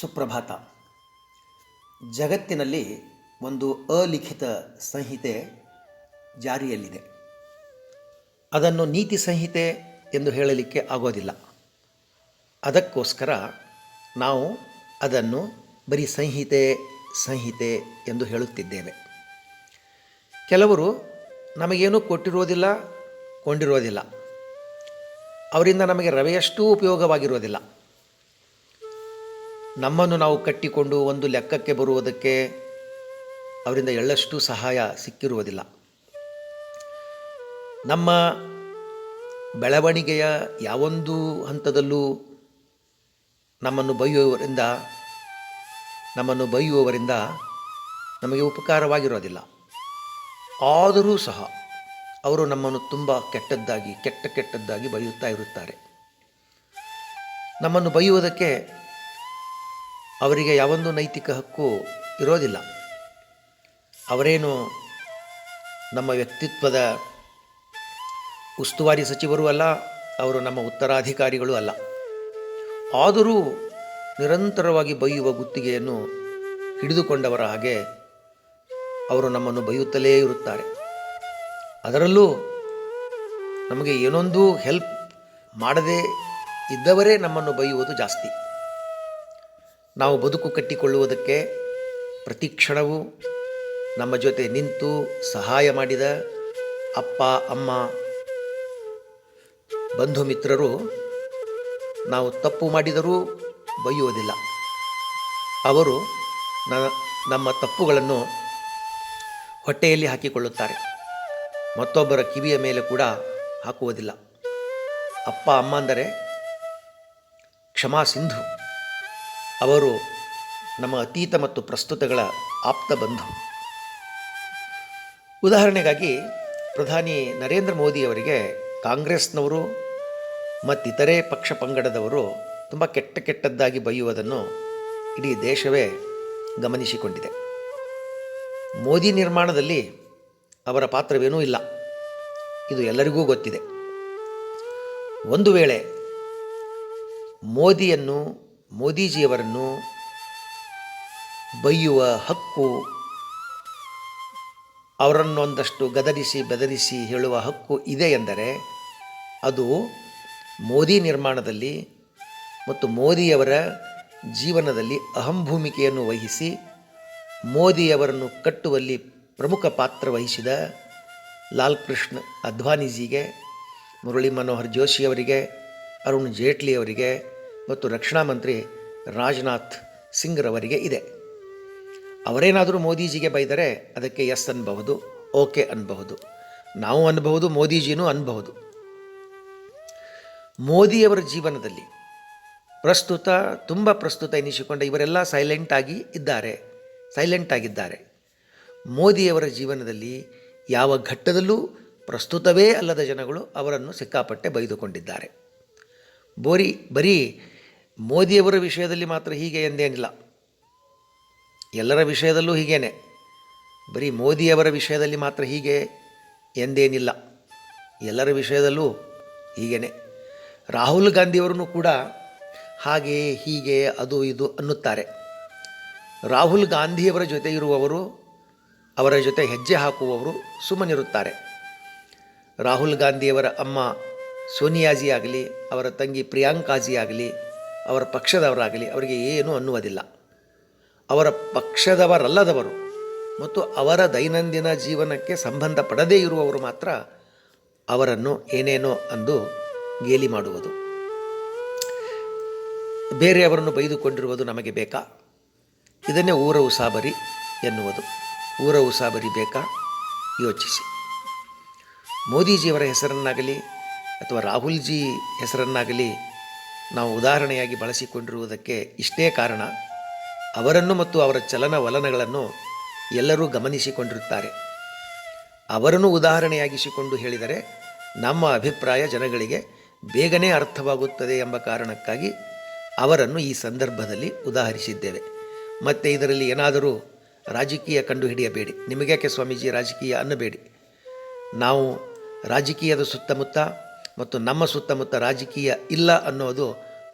ಸುಪ್ರಭಾತ. ಜಗತ್ತಿನಲ್ಲಿ ಒಂದು ಅಲಿಖಿತ ಸಂಹಿತೆ ಜಾರಿಯಲ್ಲಿದೆ. ಅದನ್ನು ನೀತಿ ಸಂಹಿತೆ ಎಂದು ಹೇಳಲಿಕ್ಕೆ ಆಗೋದಿಲ್ಲ. ಅದಕ್ಕೋಸ್ಕರ ನಾವು ಅದನ್ನು ಬರೀ ಸಂಹಿತೆ ಸಂಹಿತೆ ಎಂದು ಹೇಳುತ್ತಿದ್ದೇವೆ. ಕೆಲವರು ನಮಗೇನೂ ಕೊಟ್ಟಿರೋದಿಲ್ಲ, ಕೊಂಡಿರೋದಿಲ್ಲ. ಅವರಿಂದ ನಮಗೆ ರವೆಯಷ್ಟೂ ಉಪಯೋಗವಾಗಿರುವುದಿಲ್ಲ ನಮ್ಮನ್ನು ನಾವು ಕಟ್ಟಿಕೊಂಡು ಒಂದು ಲೆಕ್ಕಕ್ಕೆ ಬರುವುದಕ್ಕೆ ಅವರಿಂದ ಎಳ್ಳಷ್ಟು ಸಹಾಯ ಸಿಕ್ಕಿರುವುದಿಲ್ಲ. ನಮ್ಮ ಬೆಳವಣಿಗೆಯ ಯಾವೊಂದು ಹಂತದಲ್ಲೂ ನಮ್ಮನ್ನು ಬೈಯುವವರಿಂದ ನಮ್ಮನ್ನು ಬೈಯುವವರಿಂದ ನಮಗೆ ಉಪಕಾರವಾಗಿರೋದಿಲ್ಲ. ಆದರೂ ಸಹ ಅವರು ನಮ್ಮನ್ನು ತುಂಬ ಕೆಟ್ಟದ್ದಾಗಿ, ಕೆಟ್ಟ ಕೆಟ್ಟದ್ದಾಗಿ ಬೈಯುತ್ತಾ ಇರುತ್ತಾರೆ. ನಮ್ಮನ್ನು ಬೈಯುವುದಕ್ಕೆ ಅವರಿಗೆ ಯಾವೊಂದು ನೈತಿಕ ಹಕ್ಕು ಇರೋದಿಲ್ಲ. ಅವರೇನು ನಮ್ಮ ವ್ಯಕ್ತಿತ್ವದ ಉಸ್ತುವಾರಿ ಸಚಿವರು ಅಲ್ಲ, ಅವರು ನಮ್ಮ ಉತ್ತರಾಧಿಕಾರಿಗಳು ಅಲ್ಲ. ಆದರೂ ನಿರಂತರವಾಗಿ ಬೈಯುವ ಗುತ್ತಿಗೆಯನ್ನು ಹಿಡಿದುಕೊಂಡವರ ಹಾಗೆ ಅವರು ನಮ್ಮನ್ನು ಬೈಯುತ್ತಲೇ ಇರುತ್ತಾರೆ. ಅದರಲ್ಲೂ ನಮಗೆ ಏನೊಂದು ಹೆಲ್ಪ್ ಮಾಡದೇ ಇದ್ದವರೇ ನಮ್ಮನ್ನು ಬೈಯುವುದು ಜಾಸ್ತಿ. ನಾವು ಬದುಕು ಕಟ್ಟಿಕೊಳ್ಳುವುದಕ್ಕೆ ಪ್ರತಿ ಕ್ಷಣವೂ ನಮ್ಮ ಜೊತೆ ನಿಂತು ಸಹಾಯ ಮಾಡಿದ ಅಪ್ಪ, ಅಮ್ಮ, ಬಂಧು ಮಿತ್ರರು ನಾವು ತಪ್ಪು ಮಾಡಿದರೂ ಬೈಯುವುದಿಲ್ಲ ಅವರು ನಮ್ಮ ತಪ್ಪುಗಳನ್ನು ಹೊಟ್ಟೆಯಲ್ಲಿ ಹಾಕಿಕೊಳ್ಳುತ್ತಾರೆ. ಮತ್ತೊಬ್ಬರ ಕಿವಿಯ ಮೇಲೆ ಕೂಡ ಹಾಕುವುದಿಲ್ಲ. ಅಪ್ಪ, ಅಮ್ಮ ಅಂದರೆ ಕ್ಷಮಾ ಸಿಂಧು. ಅವರು ನಮ್ಮ ಅತೀತ ಮತ್ತು ಪ್ರಸ್ತುತಗಳ ಆಪ್ತ ಬಂಧು. ಉದಾಹರಣೆಗಾಗಿ ಪ್ರಧಾನಿ ನರೇಂದ್ರ ಮೋದಿಯವರಿಗೆ ಕಾಂಗ್ರೆಸ್ನವರು ಮತ್ತಿತರೆ ಪಕ್ಷ ಪಂಗಡದವರು ತುಂಬ ಕೆಟ್ಟ ಕೆಟ್ಟದ್ದಾಗಿ ಬೈಯುವುದನ್ನು ಇಡೀ ದೇಶವೇ ಗಮನಿಸಿಕೊಂಡಿದೆ. ಮೋದಿ ನಿರ್ಮಾಣದಲ್ಲಿ ಅವರ ಪಾತ್ರವೇನೂ ಇಲ್ಲ. ಇದು ಎಲ್ಲರಿಗೂ ಗೊತ್ತಿದೆ. ಒಂದು ವೇಳೆ ಮೋದಿಯನ್ನು ಮೋದಿಜಿಯವರನ್ನು ಬೈಯುವ ಹಕ್ಕು ಅವರನ್ನೊಂದಷ್ಟು ಗದರಿಸಿ ಬೆದರಿಸಿ ಹೇಳುವ ಹಕ್ಕು ಇದೆ ಎಂದರೆ ಅದು ಮೋದಿ ನಿರ್ಮಾಣದಲ್ಲಿ ಮತ್ತು ಮೋದಿಯವರ ಜೀವನದಲ್ಲಿ ಅಹಂ ಭೂಮಿಕೆಯನ್ನು ವಹಿಸಿ ಮೋದಿಯವರನ್ನು ಕಟ್ಟುವಲ್ಲಿ ಪ್ರಮುಖ ಪಾತ್ರ ವಹಿಸಿದ ಲಾಲ್ ಕೃಷ್ಣ ಅದ್ವಾನಿಜಿಗೆ ಮುರಳಿ ಮನೋಹರ್ ಜೋಶಿಯವರಿಗೆ, ಅರುಣ್ ಜೇಟ್ಲಿಯವರಿಗೆ ಮತ್ತು ರಕ್ಷಣಾ ಮಂತ್ರಿ ರಾಜನಾಥ್ ಸಿಂಗ್ರವರಿಗೆ ಇದೆ. ಅವರೇನಾದರೂ ಮೋದಿಜಿಗೆ ಬೈದರೆ ಅದಕ್ಕೆ ಎಸ್ ಅನ್ಬಹುದು, ಓಕೆ ಅನ್ಬಹುದು, ನಾವು ಅನ್ಬಹುದು, ಮೋದಿಜಿನೂ ಅನ್ಬಹುದು. ಮೋದಿಯವರ ಜೀವನದಲ್ಲಿ ಪ್ರಸ್ತುತ, ತುಂಬ ಪ್ರಸ್ತುತ ಎನಿಸಿಕೊಂಡ ಇವರೆಲ್ಲ ಸೈಲೆಂಟ್ ಆಗಿ ಇದ್ದಾರೆ ಸೈಲೆಂಟ್ ಆಗಿದ್ದಾರೆ. ಮೋದಿಯವರ ಜೀವನದಲ್ಲಿ ಯಾವ ಘಟ್ಟದಲ್ಲೂ ಪ್ರಸ್ತುತವೇ ಅಲ್ಲದ ಜನಗಳು ಅವರನ್ನು ಸಿಕ್ಕಾಪಟ್ಟೆ ಬೈದುಕೊಂಡಿದ್ದಾರೆ. ಬೋರಿ, ಬರೀ ಮೋದಿಯವರ ವಿಷಯದಲ್ಲಿ ಮಾತ್ರ ಹೀಗೆ ಎಂದೇನಿಲ್ಲ ಎಲ್ಲರ ವಿಷಯದಲ್ಲೂ ಹೀಗೇನೆ. ಬರೀ ಮೋದಿಯವರ ವಿಷಯದಲ್ಲಿ ಮಾತ್ರ ಹೀಗೆ ಎಂದೇನಿಲ್ಲ ಎಲ್ಲರ ವಿಷಯದಲ್ಲೂ ಹೀಗೇನೆ. ರಾಹುಲ್ ಗಾಂಧಿಯವರನ್ನು ಕೂಡ ಹಾಗೆ ಹೀಗೆ ಅದು ಇದು ಅನ್ನುತ್ತಾರೆ. ರಾಹುಲ್ ಗಾಂಧಿಯವರ ಜೊತೆ ಇರುವವರು, ಅವರ ಜೊತೆ ಹೆಜ್ಜೆ ಹಾಕುವವರು ಸುಮ್ಮನಿರುತ್ತಾರೆ. ರಾಹುಲ್ ಗಾಂಧಿಯವರ ಅಮ್ಮ ಸೋನಿಯಾಜಿ ಆಗಲಿ, ಅವರ ತಂಗಿ ಪ್ರಿಯಾಂಕಾಜಿ ಆಗಲಿ ಅವರ ಪಕ್ಷದವರಾಗಲಿ ಅವರಿಗೆ ಏನೂ ಅನ್ನುವುದಿಲ್ಲ. ಅವರ ಪಕ್ಷದವರಲ್ಲದವರು ಮತ್ತು ಅವರ ದೈನಂದಿನ ಜೀವನಕ್ಕೆ ಸಂಬಂಧಪಡದೇ ಇರುವವರು ಮಾತ್ರ ಅವರನ್ನು ಏನೇನೋ ಅಂದು ಗೇಲಿ ಮಾಡುವುದು. ಬೇರೆಯವರನ್ನು ಬೈದುಕೊಂಡಿರುವುದು ನಮಗೆ ಬೇಕಾ? ಇದನ್ನೇ ಊರ ಉಸಾಬರಿ ಎನ್ನುವುದು. ಊರ ಉಸಾಬರಿ ಬೇಕಾ? ಯೋಚಿಸಿ. ಮೋದಿಜಿಯವರ ಹೆಸರನ್ನಾಗಲಿ ಅಥವಾ ರಾಹುಲ್ಜಿ ಹೆಸರನ್ನಾಗಲಿ ನಾವು ಉದಾಹರಣೆಯಾಗಿ ಬಳಸಿಕೊಂಡಿರುವುದಕ್ಕೆ ಇಷ್ಟೇ ಕಾರಣ, ಅವರನ್ನು ಮತ್ತು ಅವರ ಚಲನವಲನಗಳನ್ನು ಎಲ್ಲರೂ ಗಮನಿಸಿಕೊಂಡಿರುತ್ತಾರೆ. ಅವರನ್ನು ಉದಾಹರಣೆಯಾಗಿಸಿಕೊಂಡು ಹೇಳಿದರೆ, ನಮ್ಮ ಅಭಿಪ್ರಾಯ ಜನಗಳಿಗೆ ಬೇಗನೆ ಅರ್ಥವಾಗುತ್ತದೆ ಎಂಬ ಕಾರಣಕ್ಕಾಗಿ ಅವರನ್ನು ಈ ಸಂದರ್ಭದಲ್ಲಿ ಉದಾಹರಿಸಿದ್ದೇವೆ. ಮತ್ತು ಇದರಲ್ಲಿ ಏನಾದರೂ ರಾಜಕೀಯ ಕಂಡುಹಿಡಿಯಬೇಡಿ. ನಿಮಗ್ಯಾಕೆ ಸ್ವಾಮೀಜಿ ರಾಜಕೀಯ ಅನ್ನಬೇಡಿ. ನಾವು ರಾಜಕೀಯದ ಸುತ್ತಮುತ್ತ ಮತ್ತು ನಮ್ಮ ಸುತ್ತಮುತ್ತ ರಾಜಕೀಯ ಇಲ್ಲ ಅನ್ನೋದು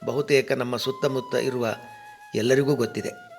ಬಹುತೇಕ ನಮ್ಮ ಸುತ್ತಮುತ್ತ ಇರುವ ಎಲ್ಲರಿಗೂ ಗೊತ್ತಿದೆ.